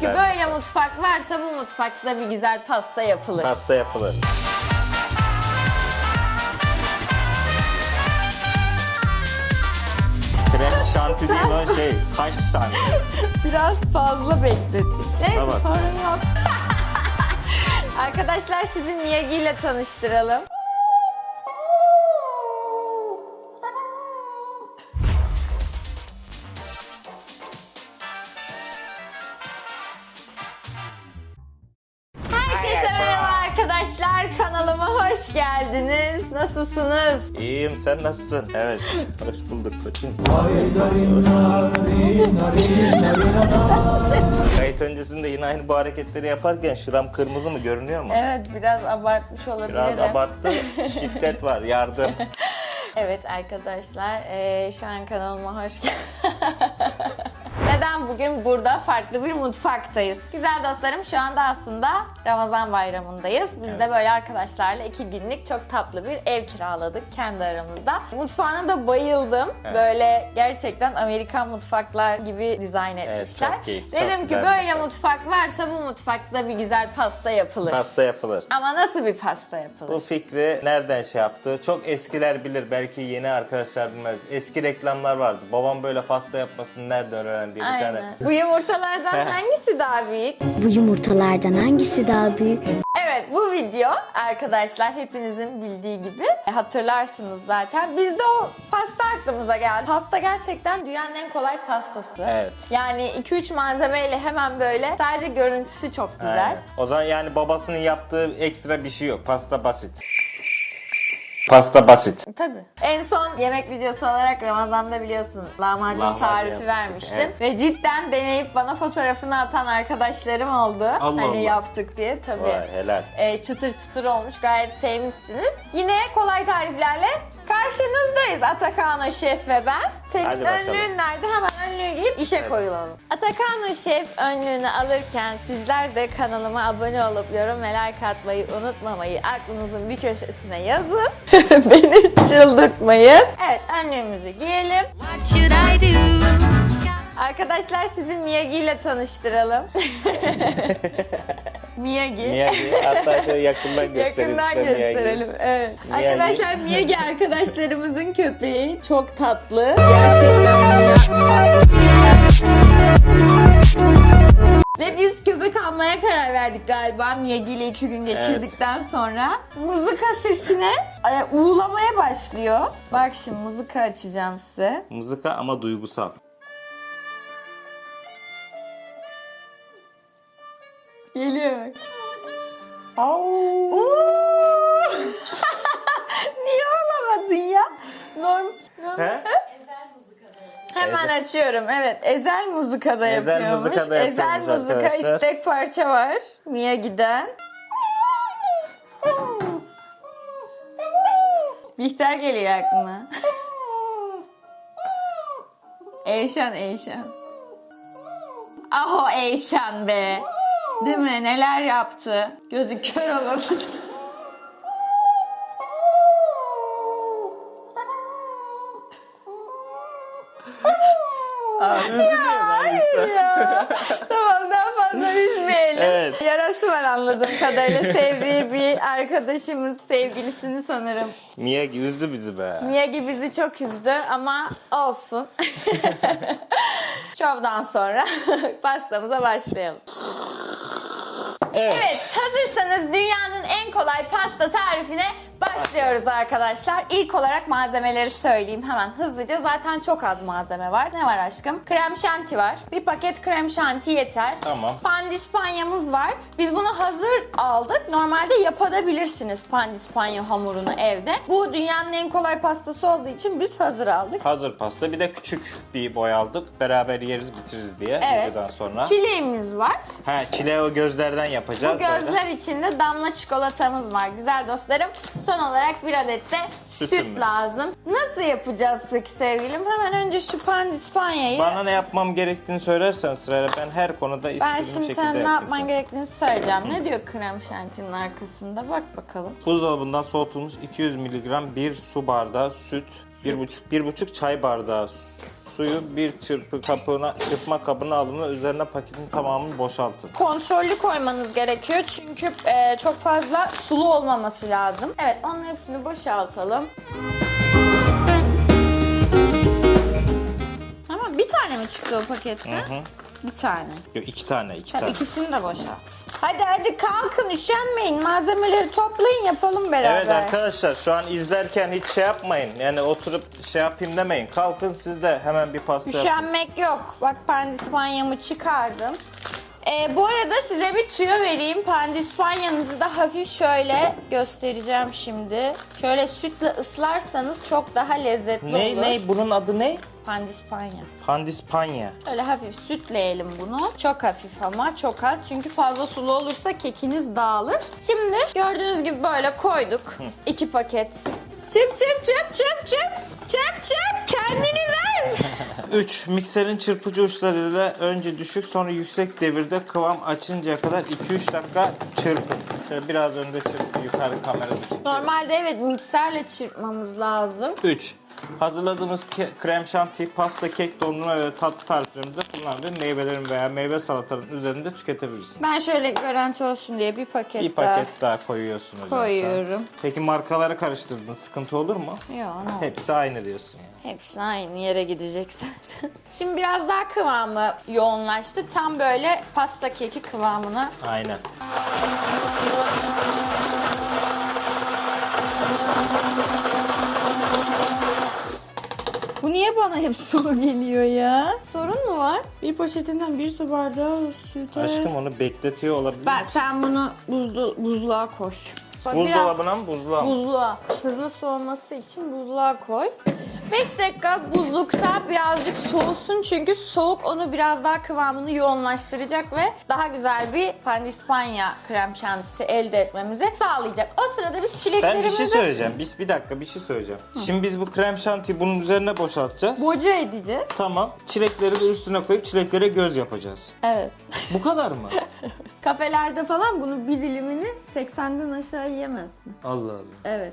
ki güzel. böyle mutfak varsa bu mutfakta bir güzel pasta yapılır. Pasta yapılır. Krem şanti değil o şey, kaş santi. Biraz fazla beklettik. Neyse Tamam. sorun yok. Arkadaşlar sizi Miyagi ile tanıştıralım. Nasılsınız? İyiyim, sen nasılsın? Evet, hoş bulduk koçum. Kayıt öncesinde yine aynı bu hareketleri yaparken şuram kırmızı mı görünüyor mu? Evet biraz abartmış olabilirim. Biraz abarttı, şiddet var, yardım. Evet arkadaşlar eee, şu an kanalıma hoş geldiniz. Bugün burada farklı bir mutfaktayız? Güzel dostlarım şu anda aslında Ramazan bayramındayız. Biz de böyle arkadaşlarla iki günlük çok tatlı bir ev kiraladık kendi aramızda. Mutfağına da bayıldım. Evet. Böyle gerçekten Amerikan mutfaklar gibi dizayn etmişler. çok keyifli, çok Dedim ki böyle mutfak. mutfak varsa bu mutfakta bir güzel pasta yapılır. Pasta yapılır. Ama nasıl bir pasta yapılır? Bu fikri nereden şey yaptı? Çok eskiler bilir, belki yeni arkadaşlar bilmez. Eski reklamlar vardı. Babam böyle pasta yapmasını nereden öğrendi diye bir tane. Bu yumurtalardan hangisi daha büyük? Bu yumurtalardan hangisi daha büyük? Evet bu video arkadaşlar hepinizin bildiği gibi e, hatırlarsınız zaten. Bizde o pasta aklımıza geldi. Pasta gerçekten dünyanın en kolay pastası. Evet. Yani 2-3 malzemeyle hemen böyle sadece görüntüsü çok güzel. Aynen. O zaman yani babasının yaptığı ekstra bir şey yok. Pasta basit. Pasta basit. Tabii. En son yemek videosu olarak Ramazan'da biliyorsun lahmacun Lahmacun tarifi yapmıştık, vermiştim. evet. Ve cidden deneyip bana fotoğrafını atan arkadaşlarım oldu. Allah hani Allah. yaptık diye tabii. Vay helal. e, çıtır çıtır olmuş. Gayet sevmişsiniz. Yine kolay tariflerle karşınızdayız Atakano Şef ve ben. Senin Hadi bakalım. önlüğün nerede? Hemen önlüğü giyip işe koyulalım. Atakano Şef önlüğünü alırken sizler de kanalıma abone olup yorum ve like atmayı unutmamayı aklınızın bir köşesine yazın. Beni çıldırtmayın. Evet önlüğümüzü giyelim. What should I do? Arkadaşlar sizi Miyagi ile tanıştıralım. Miyagi. Miyagi. Hatta şöyle yakından göstereyim Yakından size Miyagi. gösterelim. Evet. Miyagi. Arkadaşlar Miyagi arkadaşlarımızın köpeği çok tatlı. Gerçekten dünya. Ve biz köpek almaya karar verdik galiba Miyagi ile iki gün geçirdikten sonra. Mızıka sesine e, uğulamaya başlıyor. Bak şimdi mızıka açacağım size. Mızıka ama duygusal. Geliyor bak. Oo! Niye olamadın ya? Norm, norm- He? Hemen açıyorum. Evet. Ezel mızıkada Ezel yapıyormuş. mızıkada Ezel mızıka arkadaşlar. istek parça var. Mia giden. Bihter geliyor aklıma. Eyşan Eyşan. Aho Eyşan be. Değil mi? Neler yaptı? Gözü kör olur. Aa, üzülüyor ben işte. ya. tamam daha fazla üzmeyelim. Evet. Yarası var anladığım kadarıyla. Sevdiği bir arkadaşımız, sevgilisini sanırım. Miyagi üzdü bizi be. Miyagi bizi çok üzdü ama olsun. Şovdan sonra pastamıza başlayalım. Evet. Evet, hazırsanız dünyanın en kolay pasta tarifine başlıyoruz arkadaşlar. İlk olarak malzemeleri söyleyeyim hemen hızlıca. Zaten çok az malzeme var. Ne var aşkım? Krem şanti var. Bir paket krem şanti yeter. Tamam. Pandispanyamız var. Biz bunu hazır aldık. Normalde yapabilirsiniz pandispanya hamurunu evde. Bu dünyanın en kolay pastası olduğu için biz hazır aldık. Hazır pasta. Bir de küçük bir boy aldık. Beraber yeriz bitiririz diye Evet. videodan sonra. Çileğimiz var. Ha çile o gözlerden Bu yapacağız. böyle. gözler içinde damla çikolatamız var. Güzel dostlarım. Son olarak bir adet de süt Sütümüz. lazım. Nasıl yapacağız peki sevgilim? Hemen önce şu pandispanyayı. Bana ne yapmam gerektiğini söylersen sırayla ben her konuda istediğim ben şimdi şekilde sana ne yapayım yapman sana. gerektiğini söyleyeceğim. Ne diyor krem şantinin arkasında? Bak bakalım. Buzdolabından soğutulmuş 200 mg bir su bardağı süt, bir buçuk, bir buçuk çay bardağı suyu bir çırpı kapına, çırpma kabına alın ve üzerine paketin tamamını boşaltın. Kontrollü koymanız gerekiyor çünkü e, çok fazla sulu olmaması lazım. Evet onun hepsini boşaltalım. Ama tane mi çıktı o pakette? Bir tane. Yok iki tane, iki Sen tane. ikisini de boşalt. Hadi hadi kalkın üşenmeyin. Malzemeleri toplayın yapalım beraber. Evet arkadaşlar şu an izlerken hiç şey yapmayın. Yani oturup şey yapayım demeyin. Kalkın siz de hemen bir pasta yapın. Üşenmek yok. Bak pandispanyamı çıkardım. Ee, bu arada size bir tüyo vereyim. Pandispanyanızı da hafif şöyle göstereceğim şimdi. Şöyle sütle ıslarsanız çok daha lezzetli Ne olur. ne bunun adı ne? Pandispanya. Pandispanya. Öyle hafif sütleyelim bunu. Çok hafif ama çok az. Çünkü fazla sulu olursa kekiniz dağılır. Şimdi gördüğünüz gibi böyle koyduk. iki paket. Çıp çıp çıp çıp çıp. Çıp çıp kendini ver. 3. Mikserin çırpıcı uçlarıyla önce düşük sonra yüksek devirde kıvam açıncaya kadar 2-3 dakika çırpın. Şöyle biraz önde çırpın yukarı kamerası için. Normalde evet mikserle çırpmamız lazım. 3. Hazırladığımız krem şanti, pasta, kek, dondurma ve tatlı tariflerimizde kullandığım meyvelerin veya meyve salataların üzerinde tüketebilirsiniz. Ben şöyle garanti olsun diye bir paket, Bir daha paket daha koyuyorsun hocam koyuyorum. sen. Peki markaları karıştırdın. Sıkıntı olur mu? Yok ne oldu? Hepsi aynı diyorsun yani. Hepsi aynı yere gidecek zaten. Şimdi biraz daha kıvamı yoğunlaştı. Tam böyle pasta keki kıvamına Aynen. Bu niye bana hep sulu geliyor ya? Sorun mu var? Bir poşetinden bir su bardağı süte. Aşkım onu bekletiyor olabilir. Ben, sen bunu buzlu, buzluğa koy. Bak, biraz Buzdolabına mı buzluğa mı? Buzluğa. Hızlı soğuması için buzluğa koy. 5 dakika buzlukta birazcık soğusun çünkü soğuk onu biraz daha kıvamını yoğunlaştıracak ve daha güzel bir pandispanya krem şantisi elde etmemizi sağlayacak. O sırada biz Ben bir çileklerimizi şey söyleyeceğim. Biz bir dakika bir şey söyleyeceğim. Şimdi biz bu krem şantiyi bunun üzerine boşaltacağız. boca edeceğiz. Tamam. Çilekleri de üstüne koyup çileklere göz yapacağız. Evet. Bu kadar mı? Kafelerde falan bunu bir dilimini 80'den aşağı yiyemezsin. Allah Allah. Evet.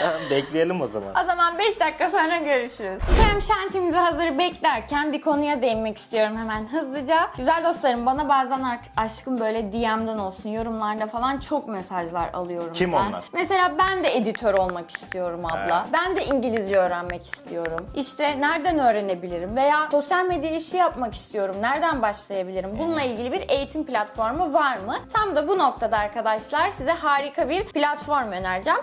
Tamam, bekleyelim o zaman. O zaman 5 dakika sonra görüşürüz. Krem şantimizi hazır beklerken bir konuya değinmek istiyorum hemen hızlıca. Güzel dostlarım bana bazen aşkım böyle DM'den olsun yorumlarda falan çok mesajlar alıyorum Kim ben. onlar? Mesela ben de editör olmak istiyorum abla. He. Ben de İngilizce öğrenmek istiyorum. İşte nereden öğrenebilirim veya sosyal medya işi yapmak istiyorum. Nereden başlayabilirim? Bununla ilgili bir eğitim platformu var mı? Tam da bu noktada arkadaşlar size harika bir platform önereceğim.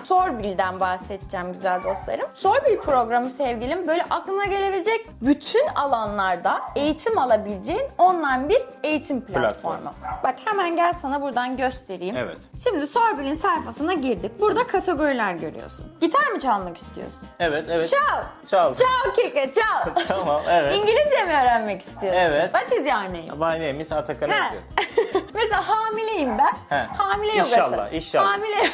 Sorbil'den bahsedeceğim güzel dostlarım. Sorbil programı sevgilim böyle aklına gelebilecek bütün alanlarda eğitim alabileceğin online bir eğitim platformu. Bak hemen gel sana buradan göstereyim. Evet. Şimdi Sorbil'in sayfasına girdik. Burada kategoriler görüyorsun. Gitar mı çalmak istiyorsun? Evet evet. Çal. Çal. Çal keke çal. Tamam evet. İngilizce mi öğrenmek istiyorsun? Evet. What is your name? My name is Atakan Ha. Mesela hamileyim ben. He. Hamile yogası. İnşallah, inşallah. Hamile,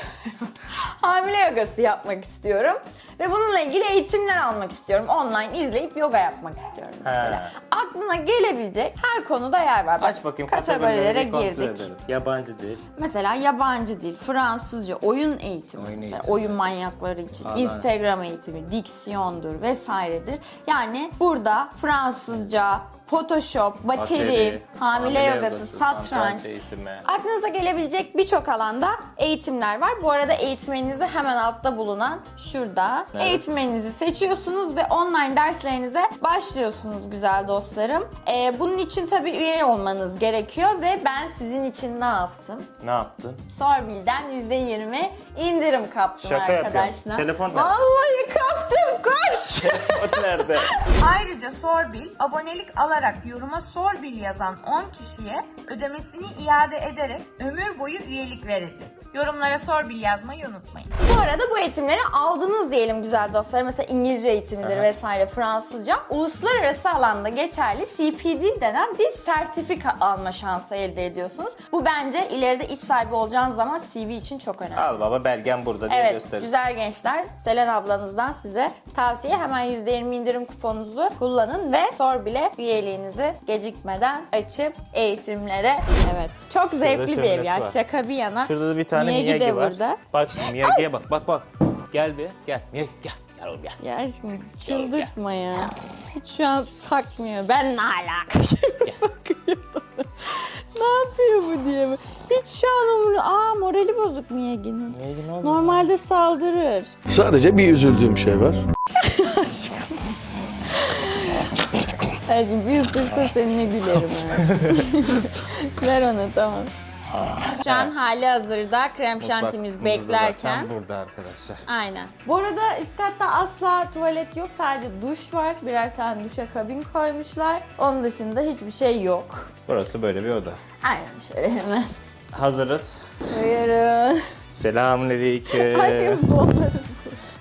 hamile yogası yapmak istiyorum. Ve bununla ilgili eğitimler almak istiyorum. Online izleyip yoga yapmak istiyorum mesela. Aklına gelebilecek her konuda yer var. Aç bakayım kategorilere kategorileri bir kontrol girdik. edelim. Yabancı dil. Mesela yabancı dil, Fransızca, oyun eğitimi, Oyun mesela eğitimi. oyun manyakları için, Aa, Instagram eğitimi, diksiyondur vesairedir. Yani burada Fransızca, Photoshop, bateri, Bateri, hamile, hamile yogası, yogası, satranç, satranç eğitimi. aklınıza gelebilecek birçok alanda eğitimler var. Bu arada eğitmeninizi hemen altta bulunan şurada. Evet. Eğitmeninizi seçiyorsunuz ve online derslerinize başlıyorsunuz güzel dostlarım. Ee, bunun için tabii üye olmanız gerekiyor ve ben sizin için ne yaptım? Ne yaptın? Sorbil'den %20 indirim kaptım Şaka arkadaşlar. yapıyorum. Telefon nerede? Vallahi kaptım koş. nerede? Ayrıca Sorbil, abonelik alarak yoruma Sorbil yazan 10 kişiye ödemesini iade ederek ömür boyu üyelik verecek. Yorumlara Sorbil yazmayı unutmayın. Bu arada bu eğitimleri aldınız diyelim güzel dostlar. Mesela İngilizce eğitimidir Aha. vesaire Fransızca. Uluslararası alanda geçerli CPD denen bir sertifika alma şansı elde ediyorsunuz. Bu bence ileride iş sahibi olacağınız zaman CV için çok önemli. Al baba belgen burada diye Evet gösterirsin. güzel gençler. Selen ablanızdan size tavsiye hemen %20 indirim kuponunuzu kullanın ve sor bile üyeliğinizi gecikmeden açıp eğitimlere. Evet çok zevkli bir ev ya var. şaka bir yana. Şurada da bir tane Miyagi Miyagi, var. burada. Bak şimdi Miyagi'ye bak bak bak. Gel bir gel Miyagi gel. Gel Gel oğlum gel. Ya aşkım çıldırtma ya. Hiç şu an takmıyor. Ben ne alaka? Ne yapıyor bu diye mi? Hiç şu an umurlu. Aa morali bozuk Miyagi'nin. Neydi ne oldu? Normalde saldırır. Sadece bir üzüldüğüm şey var. Aşkım bir ısırsa seninle gülerim ha. Ver onu tamam. Şu an hali hazırda krem şantimiz Mutfak beklerken. Burada arkadaşlar. Aynen. Bu arada üst katta asla tuvalet yok. Sadece duş var. Birer tane duşa kabin koymuşlar. Onun dışında hiçbir şey yok. Burası böyle bir oda. Aynen şöyle hemen. Hazırız. Buyurun. Selamünaleyküm. Aşkım donlarım.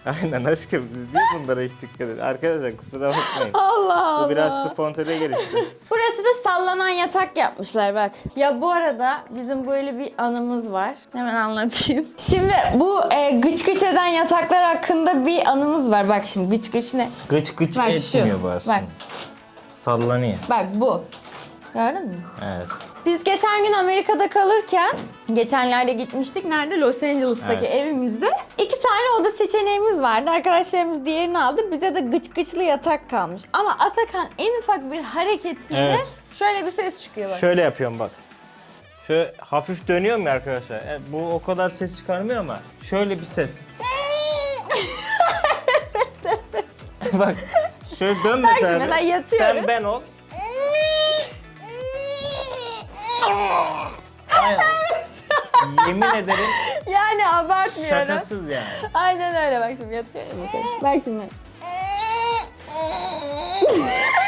Aynen aşkım biz niye bunlara hiç dikkat edin? Arkadaşlar kusura bakmayın. Allah Allah. Bu biraz spontane gelişti. Burası da sallanan yatak yapmışlar bak. Ya bu arada bizim böyle bir anımız var. Hemen anlatayım. Şimdi bu e, gıç gıç eden yataklar hakkında bir anımız var. Bak şimdi gıç gıç ne? Gıç gıç Bak şu, etmiyor bu aslında. bak. Sallanıyor. Bak bu. Gördün mü? Evet. Biz geçen gün Amerika'da kalırken, geçenlerde gitmiştik. Nerede? Los Angeles'taki Evet. evimizde. iki tane oda seçeneğimiz vardı. Arkadaşlarımız diğerini aldı. Bize de gıç gıçlı yatak kalmış. Ama Atakan en ufak bir hareketiyle Evet. şöyle bir ses çıkıyor bak. Şöyle yapıyorum bak. Şöyle hafif dönüyorum ya arkadaşlar. E, bu o kadar ses çıkarmıyor ama şöyle bir ses. bak şöyle dön mesela. şimdi ben yatıyorum. Sen ben ol. Aynen. Yemin ederim Yani abartmıyorum. şakasız yani. Aynen öyle bak şimdi yatıyor ya. Bak şimdi.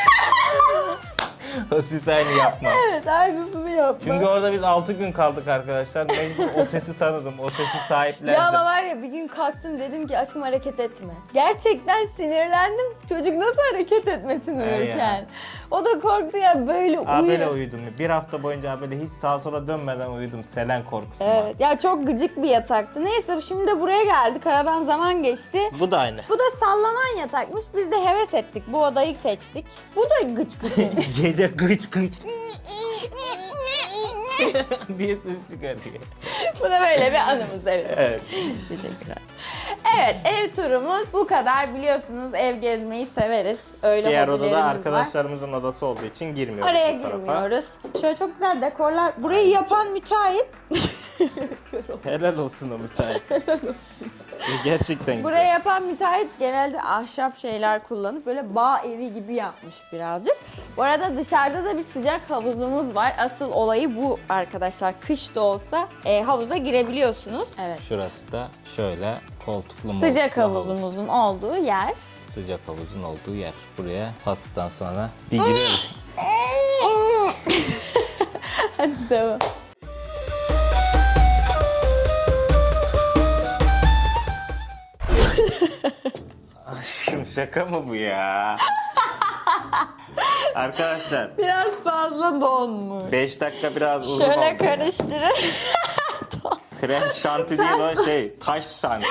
O ses aynı yapma. Evet aynısını yapma. Çünkü orada biz 6 gün kaldık arkadaşlar. Mecbur o sesi tanıdım. O sesi sahiplendim. Ya ama var ya bir gün kalktım dedim ki aşkım hareket etme. Gerçekten sinirlendim. Çocuk nasıl hareket etmesin uyurken. O da korktu ya böyle Abele uyuyor. uyudum. Bir hafta boyunca abele hiç sağa sola dönmeden uyudum. Selen korkusu var. Evet ya çok gıcık bir yataktı. Neyse şimdi de buraya geldik. Aradan zaman geçti. Bu da aynı. Bu da sallanan yatakmış. Biz de heves ettik. Bu odayı seçtik. Bu da gıç gıç. Gece gıç gıç diye ses çıkarıyor. bu da böyle bir anımız evet. Evet. Teşekkürler. Evet ev turumuz bu kadar. Biliyorsunuz ev gezmeyi severiz. Öyle Diğer odada var. arkadaşlarımızın odası olduğu için girmiyoruz Oraya girmiyoruz. Şöyle çok güzel dekorlar. Burayı yapan müteahhit. Helal olsun o müteahhit. Gerçekten güzel. Burayı yapan müteahhit genelde ahşap şeyler kullanıp böyle bağ evi gibi yapmış birazcık. Bu arada dışarıda da bir sıcak havuzumuz var. Asıl olayı bu arkadaşlar. Kış da olsa e, havuza girebiliyorsunuz. Evet. Şurası da şöyle koltuklu Sıcak moltuklu havuz. havuzumuzun olduğu yer. Sıcak havuzun olduğu yer. Buraya pastıktan sonra bir gireriz. Hadi devam. Şimdi şaka mı bu ya? Arkadaşlar Biraz fazla donmuş. 5 dakika biraz uzun Şöyle oldu. karıştırın. Krem şanti değil o şey taş şanti.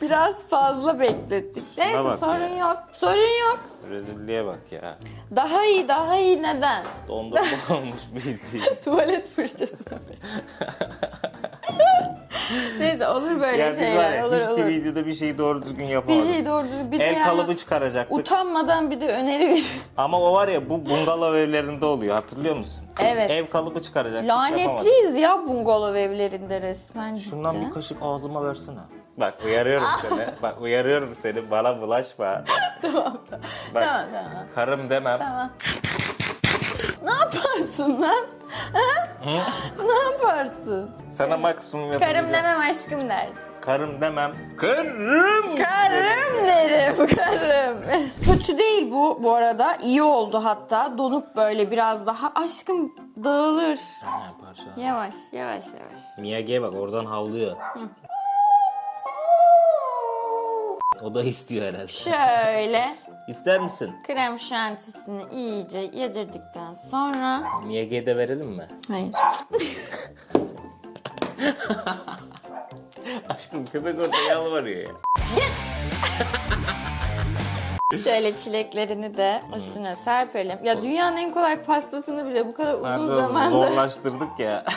Biraz fazla beklettik. Neyse bak sorun ya. yok. Sorun yok. Rezilliğe bak ya. Daha iyi, daha iyi neden? Dondurma olmuş bildiğin. Tuvalet fırçası. Neyse olur böyle ya biz var şeyler. ya olur hiçbir olur. videoda bir şeyi doğru düzgün Bir yapamadık. şey doğru düzgün. Bir de El yani kalıbı çıkaracaktık. utanmadan bir de öneri bir Ama o var ya bu bungalov evlerinde oluyor hatırlıyor musun? Evet. Ev kalıbı çıkaracaktık yapamadık. Lanetliyiz ya bungalov evlerinde resmen Şundan cidden. bir kaşık ağzıma versene. Bak uyarıyorum seni. Bak uyarıyorum seni. Bana bulaşma. tamam. Bak Tamam tamam. karım demem. Tamam. Ne yaparsın lan? Ha? ne yaparsın? Sana maksimum yapabileceğim. Karım demem aşkım dersin. Karım demem. Karım. Karım derim, karım. Kötü değil bu bu arada. İyi oldu hatta. Donup böyle biraz daha aşkım dağılır. Ha, parça. Yavaş, yavaş, yavaş. Miyage'ye bak oradan havlıyor. O da istiyor herhalde. Şöyle İster misin? krem şantisini iyice yedirdikten sonra... De verelim mi? Hayır. Aşkım köpek orada yalvarıyor ya. Şöyle çileklerini de üstüne serpelim. Ya dünyanın en kolay pastasını bile bu kadar uzun zamanda zorlaştırdık ya.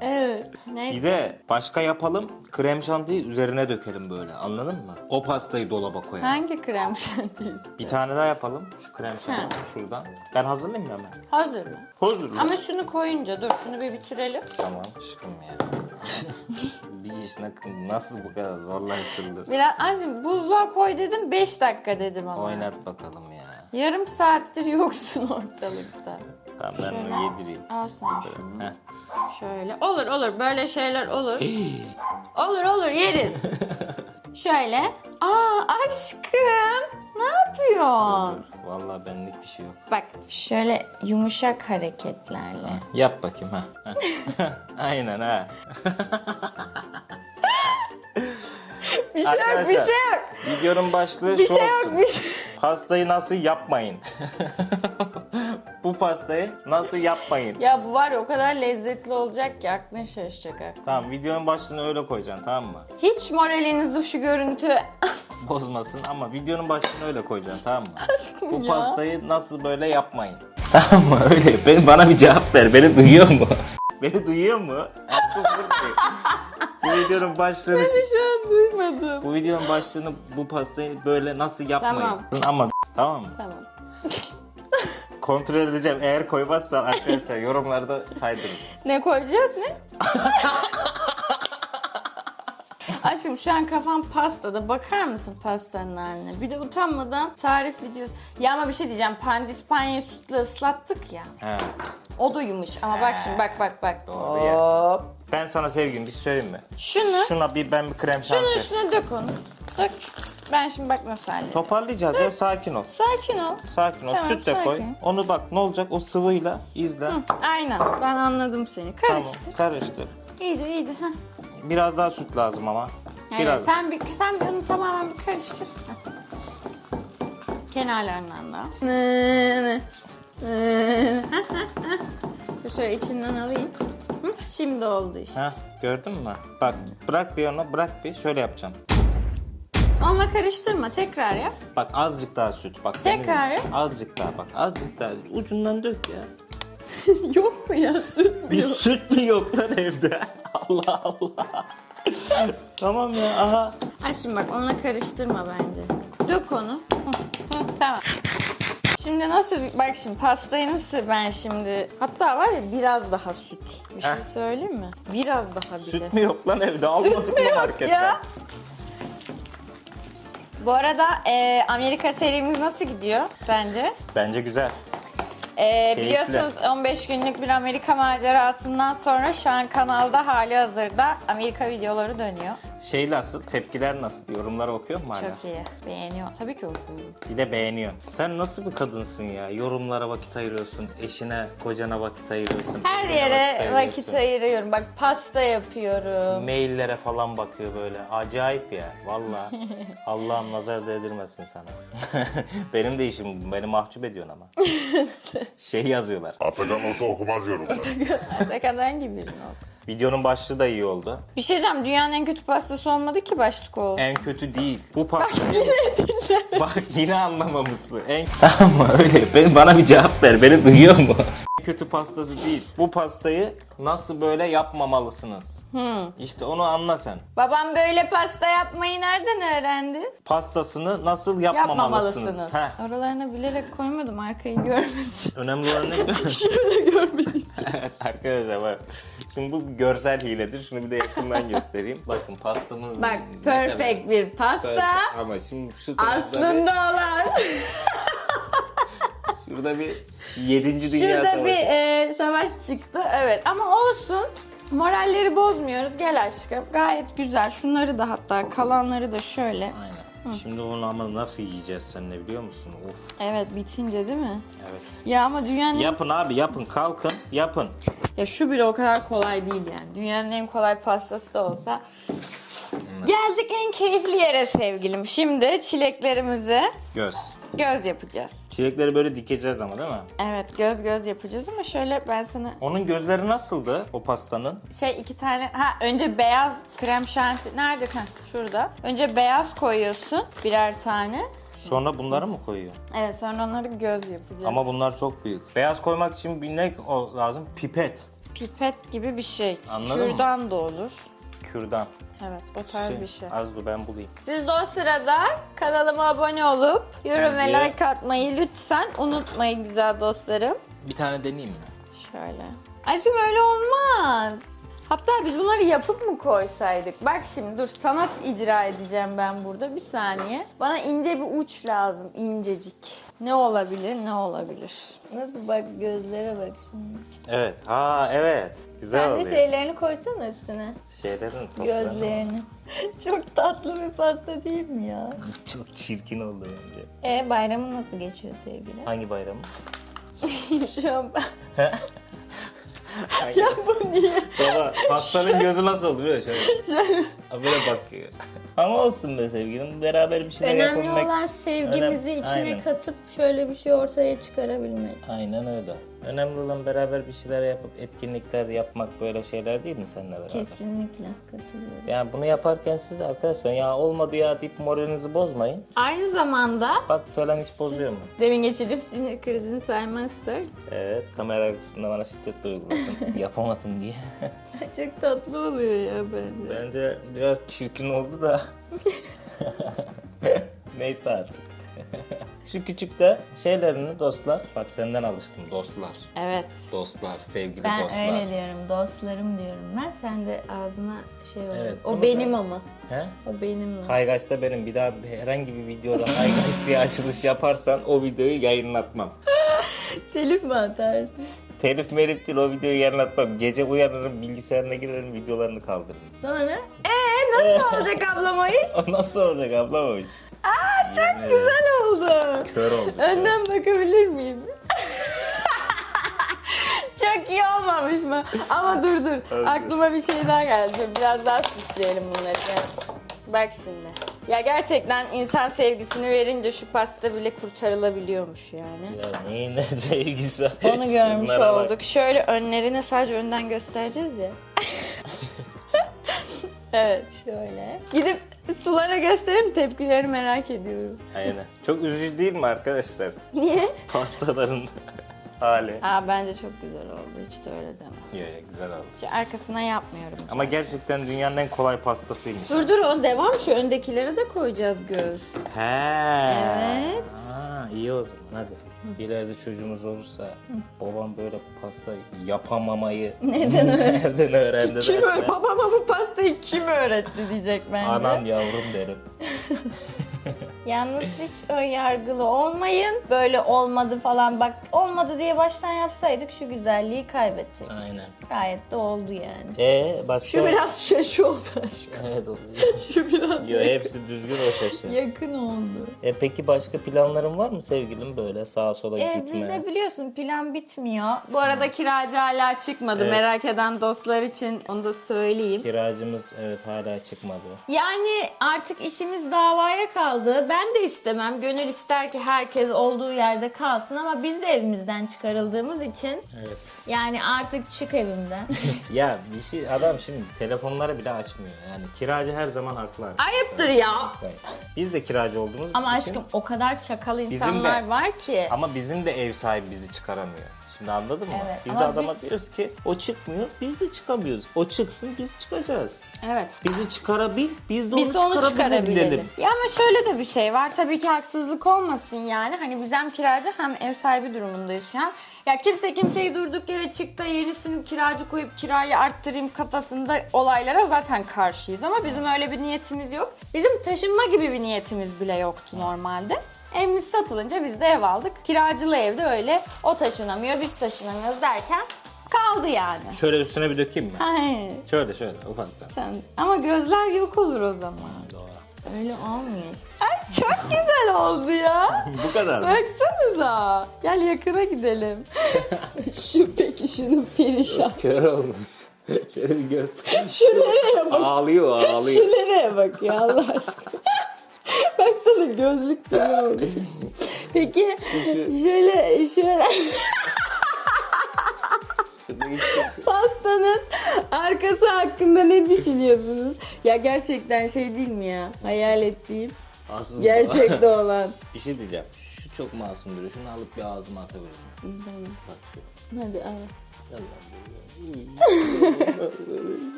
Evet. Neyse. Bir de başka yapalım. Krem şantiyi üzerine dökelim böyle. Anladın mı? O pastayı dolaba koyalım. Hangi krem şantiyiz? Bir tane daha yapalım. Şu krem şanti şuradan. Ben hazırlayayım mı hemen? Hazır mı? Hazır. Ama şunu koyunca dur şunu bir bitirelim. Tamam aşkım ya. bir iş na- nasıl bu kadar zorlaştırılır? Biraz azim buzluğa koy dedim 5 dakika dedim ama. Oynat bakalım ya. Yarım saattir yoksun ortalıkta. Tamam ben Şöyle. onu yedireyim. Al sen şunu. Heh. Şöyle. Olur olur böyle şeyler olur. olur olur yeriz. Şöyle. Aa aşkım. Ne yapıyorsun? Vallahi benlik bir şey yok. Bak şöyle yumuşak hareketlerle. Yap bakayım ha. Aynen ha. Bir şey yok bir Arkadaşlar, şey yok. Videonun başlığı Bir şu şey olsun. yok bir şey. Pastayı nasıl yapmayın? Bu pastayı nasıl yapmayın? Ya bu var ya o kadar lezzetli olacak ki aklın şaşacak aklın. Tamam videonun başlığını öyle koyacaksın tamam mı? Hiç moralinizi şu görüntü Bozmasın ama videonun başlığını öyle koyacaksın tamam mı? bu ya. pastayı nasıl böyle yapmayın? Tamam mı öyle? Ben, bana bir cevap ver. Beni duyuyor mu? Beni duyuyor mu? bu videonun başlığını şu an duymadım. bu videonun başlığını bu pastayı böyle nasıl yapmayın? Tamam. Ama tamam mı? Tamam. Kontrol edeceğim. Eğer koymazsan arkadaşlar yorumlarda saydırın. Ne koyacağız ne? Aşkım şu an kafam pastada. Bakar mısın pastanın haline? Bir de utanmadan tarif videosu. Ya ama bir şey diyeceğim. Pandispanyayı sütle ıslattık ya. He. O da yumuş. Ama bak şimdi bak bak bak. Doğru ya. Hop. Ben sana sevgilim bir şey söyleyeyim mi? Şunu, Şuna bir ben bir krem şunun şanti. üstüne dök onu. Dök. Ben şimdi bak nasıl halledeyim. Toparlayacağız ya sakin ol. Sakin ol. Sakin ol. Tamam, Süt de koy. sakin. Onu bak ne olacak o sıvıyla izle. Aynen. Ben anladım seni. Tamam Karıştır. karıştır. İyice iyice. Heh. Biraz daha süt lazım ama. Yani Biraz. sen bir sen bir onu tamamen bir karıştır. Heh. Kenarlarından da. Şöyle içinden alayım. Hı, Şimdi oldu iş. Heh, gördün mü? Bak bırak bir onu bırak bir şöyle yapacağım. Onunla karıştırma. Tekrar yap. Bak azıcık daha süt. Bak Tekrar yap. Azıcık daha bak azıcık daha. Ucundan dök ya. Yok mu ya süt Bir süt mü yok lan evde? Allah Allah. tamam ya aha. Ay şimdi bak onunla karıştırma bence. Dök onu. Hı, hı, tamam. Şimdi nasıl bak şimdi pastayı nasıl ben şimdi hatta var ya biraz daha süt. Bir şey Heh. söyleyeyim mi? Biraz daha bir de. Süt mü yok lan evde? Almadık mı Yok marketten? ya. Bu arada e, Amerika serimiz nasıl gidiyor bence? Bence güzel. E, Keyifli. biliyorsunuz 15 günlük bir Amerika macerasından sonra şu an kanalda hali hazırda Amerika videoları dönüyor. Şey nasıl? Tepkiler nasıl? Yorumları okuyor mu hala? Çok iyi. Beğeniyor. Tabii ki okuyorum. Bir de beğeniyor. Sen nasıl bir kadınsın ya? Yorumlara vakit ayırıyorsun, eşine, kocana vakit ayırıyorsun. Her evine yere ayırıyorsun. vakit ayırıyorum. Bak pasta yapıyorum. Maillere falan bakıyor böyle. Acayip ya. Vallahi. Allah'ım nazar değdirmesin sana. Benim de işim. Beni mahcup ediyorsun ama. şey yazıyorlar. Atakan olsa okumaz yorumları. ne kadar gibi birini okusun. Videonun başlığı da iyi oldu. Bir şey diyeceğim. Dünyanın en kötü pastası olmadı ki başlık oldu. En kötü değil. Bu pasta. Bak yine anlamamışsın. En Tamam mı öyle? Ben, bana bir cevap ver. Beni duyuyor mu? En kötü pastası değil. Bu pastayı nasıl böyle yapmamalısınız? İşte onu anla sen. Babam böyle pasta yapmayı nereden öğrendi? Pastasını nasıl yapmamalısınız? Yapmamalısınız. Heh. Oralarına bilerek koymadım arkayı görmesin. Önemli olan ne? Şöyle görmelisin. Evet arkadaşlar bak. Şimdi bu görsel hiledir. Şunu bir de yakından göstereyim. Bakın pastamız Bak ne kadar- perfect bir pasta. Perfect. Ama şimdi şu Aslında olan. bir, şurada bir 7. Dünya Şurada Savaşı. bir e, savaş çıktı. Evet ama olsun. Moralleri bozmuyoruz. Gel aşkım. Gayet güzel. Şunları da hatta kalanları da şöyle. Aynen. Şimdi onu ama nasıl yiyeceğiz sen ne biliyor musun? Of Evet bitince değil mi? evet. Ya ama dünyanın Yapın abi yapın kalkın yapın. Ya şu bile o kadar kolay değil yani. Dünyanın en kolay pastası da olsa. Geldik en keyifli yere sevgilim. Şimdi çileklerimizi Göz. göz yapacağız. Çilekleri böyle dikeceğiz ama değil mi? Evet göz göz yapacağız ama şöyle ben sana Onun gözleri nasıldı o pastanın? şey iki tane ha önce beyaz krem şanti nerede ha şurada. Önce beyaz koyuyorsun birer tane. Sonra bunları mı koyuyor? Evet sonra onları göz yapacağız. Ama bunlar çok büyük. Beyaz koymak için bir ne o lazım? Pipet. pipet gibi bir şey. Anladın mı? Kürdan da olur. Kürdan. Evet o tarz bir şey. Az dur ben bulayım. Siz de o sırada kanalıma abone olup yorum ve like atmayı lütfen unutmayın güzel dostlarım. Bir tane deneyeyim mi? Şöyle. Aşkım öyle olmaz. Hatta biz bunları yapıp mı koysaydık? Bak şimdi dur sanat icra edeceğim ben burada. Bir saniye. Bana ince bir uç lazım. incecik. Ne olabilir ne olabilir? Nasıl bak gözlere bak şimdi. Evet. Ha evet. Güzel Sen de oluyor. şeylerini koysana üstüne. Şeylerin toplarını- Gözlerini. Çok tatlı bir pasta değil mi ya? Çok çirkin oldu bence. E bayramın nasıl geçiyor sevgili? Hangi bayram? Şu an ben... ya bu niye? Baba pastanın gözü nasıl oldu biliyor musun? Şöyle. Böyle bakıyor. Ama olsun be sevgilim. Beraber bir şeyler Önemli yapabilmek. olan sevgimizi Önem- içine Aynen. katıp şöyle bir şey ortaya çıkarabilmek. Aynen öyle. Önemli olan beraber bir şeyler yapıp etkinlikler yapmak böyle şeyler değil mi seninle beraber? Kesinlikle katılıyorum. Yani bunu yaparken siz de arkadaşlar ya olmadı ya deyip moralinizi bozmayın. Aynı zamanda Bak Selen hiç bozuyor mu? demin geçirdiğim sinir krizini saymazsak Evet kamera arkasında bana şiddet de. Yapamadım diye. çok tatlı oluyor ya bence. Bence biraz çirkin oldu da. Neyse artık. Şu küçük de şeylerini dostlar. Bak senden alıştım dostlar. Evet. Dostlar, sevgili Ben dostlar. öyle diyorum, dostlarım diyorum ben. Sen de ağzına şey olur. Evet, o bunu benim da- ama. He? O benim lan. Haygays'ta benim bir daha herhangi bir videoda Haygays diye açılış yaparsan o videoyu yayınlatmam. Telif mi atarsın? Telif merif değil o videoyu yayınlatmam. Gece uyanırım bilgisayarına girerim videolarını kaldırırım. Sonra ee nasıl olacak ablam o iş? O nasıl olacak ablam o iş? Aa çok güzel oldu. Kör oldu. Önden bakabilir miyim? Çok iyi olmamış mı? Ama dur dur. Aklıma bir şey daha geldi. Biraz daha süsleyelim bunları. Bak şimdi. Ya gerçekten insan sevgisini verince şu pasta bile kurtarılabiliyormuş yani. Ya neyin ne sevgisi? Onu görmüş Şunlara bak. olduk. Şöyle önlerine sadece önden göstereceğiz ya. evet şöyle. Gidip sulara göstereyim tepkileri merak ediyorum. Aynen. Çok üzücü değil mi arkadaşlar? Niye? Pastaların hali. Aa bence çok güzel oldu. Hiç de öyle deme. Ya, ya, güzel oldu. Şu arkasına yapmıyorum. Ama gerçekten dünyanın en kolay pastasıymış. Dur dur o devam şu öndekilere de koyacağız göz. He. Evet. Ha, iyi o zaman hadi. İleride çocuğumuz olursa babam böyle pasta yapamamayı Nereden öğrendi? nereden öğrendi Kim derse? Babama bu pastayı kim öğretti diyecek bence. Anan yavrum derim. Yalnız hiç ön yargılı olmayın. Böyle olmadı falan bak olmadı diye baştan yapsaydık şu güzelliği kaybedecektik. Aynen. Gayet de oldu yani. Ee başka? Şu biraz şaş oldu aşkım. Evet oldu. Şu biraz Yo hepsi düzgün o şaşı. yakın oldu. E peki başka planların var mı sevgilim böyle sağa sola Ee, gitme? bizde biliyorsun plan bitmiyor. Bu arada kiracı hala çıkmadı. Evet. Merak eden dostlar için onu da söyleyeyim. Kiracımız evet hala çıkmadı. Yani artık işimiz davaya kaldı. Ben de istemem. Gönül ister ki herkes olduğu yerde kalsın ama biz de evimizden çıkarıldığımız için Evet. yani artık çık evimden. Ya bir şey adam şimdi telefonları bile açmıyor. Yani kiracı her zaman haklı. arkadaşlar. Ayıptır ya. Biz de kiracı olduğumuz Ama için aşkım o kadar çakal insanlar de. var ki. ama bizim de ev sahibi bizi çıkaramıyor. Şimdi anladın mı? Evet, Biz de ama adama biz- diyoruz ki o çıkmıyor biz de çıkamıyoruz. O çıksın biz çıkacağız. Evet. Bizi çıkarabil biz de Biz onu, de onu çıkarabilelim. çıkarabilelim. Ya ama şöyle de bir şey var. Tabii ki haksızlık olmasın yani. Hani biz hem kiracı hem ev sahibi durumundayız şu an. Ya kimse kimseyi durduk yere çık da yenisini kiracı koyup kirayı arttırayım kafasında olaylara zaten karşıyız. Ama bizim öyle bir niyetimiz yok. Bizim taşınma gibi bir niyetimiz bile yoktu normalde. Evimiz satılınca biz de ev aldık. Kiracılı evde öyle o taşınamıyor biz taşınamıyoruz derken kaldı yani. Şöyle üstüne bir dökeyim mi? Hayır. Şöyle şöyle ufaktan. Sen, ama gözler yok olur o zaman. Doğru. Öyle olmuyor işte. Ay çok güzel oldu ya. Bu kadar mı? Baksanıza. Gel yakına gidelim. Şu peki şunun perişan. Kör olmuş. Şöyle bir göz. Şu nereye bak? ağlıyor ağlıyor. Şu nereye bak ya Allah aşkına. Baksana gözlük gibi olmuş. Peki şöyle şöyle pastanın arkası hakkında ne düşünüyorsunuz? Ya gerçekten şey değil mi ya? Hayal ettiğim Aslında gerçekte olan. bir şey diyeceğim. Şu çok masum duruyor. Şunu alıp bir ağzıma atabilirim. Bak şu. Hadi al.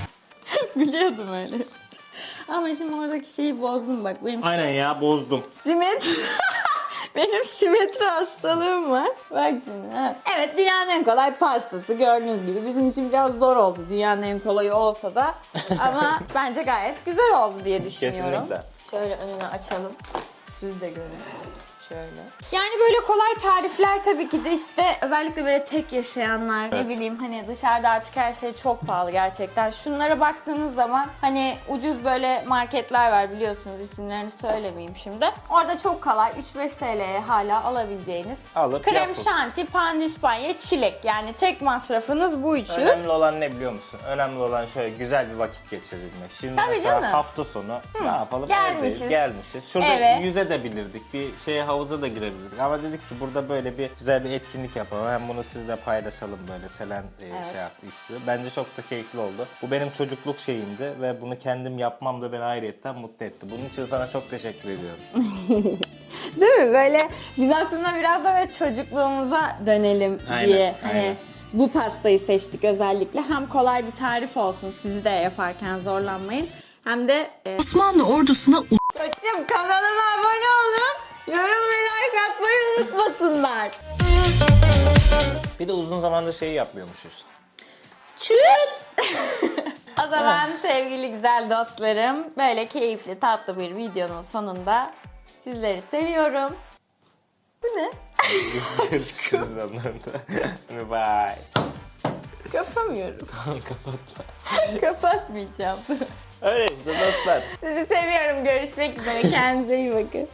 Biliyordum öyle. Ama şimdi oradaki şeyi bozdum bak. Benim Aynen ya bozdum. simetri... Benim simetri hastalığım var. Bak şimdi. Ha. Evet dünyanın en kolay pastası gördüğünüz gibi. Bizim için biraz zor oldu dünyanın en kolayı olsa da. Ama bence gayet güzel oldu diye düşünüyorum. Kesinlikle. Şöyle önünü açalım. Siz de görün. Şöyle. Yani böyle kolay tarifler tabii ki de işte özellikle böyle tek yaşayanlar ne Evet. bileyim hani dışarıda artık her şey çok pahalı gerçekten. Şunlara baktığınız zaman hani ucuz böyle marketler var biliyorsunuz isimlerini söylemeyeyim şimdi. Orada çok kolay 3-5 TL'ye hala alabileceğiniz Alıp krem yapın. şanti, pandispanya, çilek yani tek masrafınız bu üçü. Önemli olan ne biliyor musun? Önemli olan şöyle güzel bir vakit geçirebilmek. Şimdi Tabii mesela canım. hafta sonu ne yapalım? gelmişiz. Evdeyiz, gelmişiz. Şurada Evet. yüze de bilirdik. Bir şeye havuza da girebilirdik. Ama dedik ki burada böyle bir güzel bir etkinlik yapalım. Hem bunu sizle paylaşalım böyle. Selen e, Evet. şey yaptı istiyor. Bence çok da keyifli oldu. Bu benim çocukluk şeyimdi ve bunu kendim yapmam da beni ayrıyetten mutlu etti. Bunun için sana çok teşekkür ediyorum. Değil mi? Böyle biz aslında biraz da böyle çocukluğumuza dönelim Aynen, diye hani aynen. bu pastayı seçtik özellikle. Hem kolay bir tarif olsun sizi de yaparken zorlanmayın. Hem de e, Osmanlı ordusuna Koçum kanalıma abone olun. Yorum ve like atmayı unutmasınlar. Bir de uzun zamandır şeyi yapmıyormuşuz. Çüt! o zaman sevgili güzel dostlarım böyle keyifli tatlı bir videonun sonunda sizleri seviyorum. Bu ne? Görüşürüz anlamda. Bye. Kapamıyorum. Kapatma. Kapatmayacağım. Öyle işte dostlar. Sizi seviyorum. Görüşmek üzere. Kendinize iyi bakın.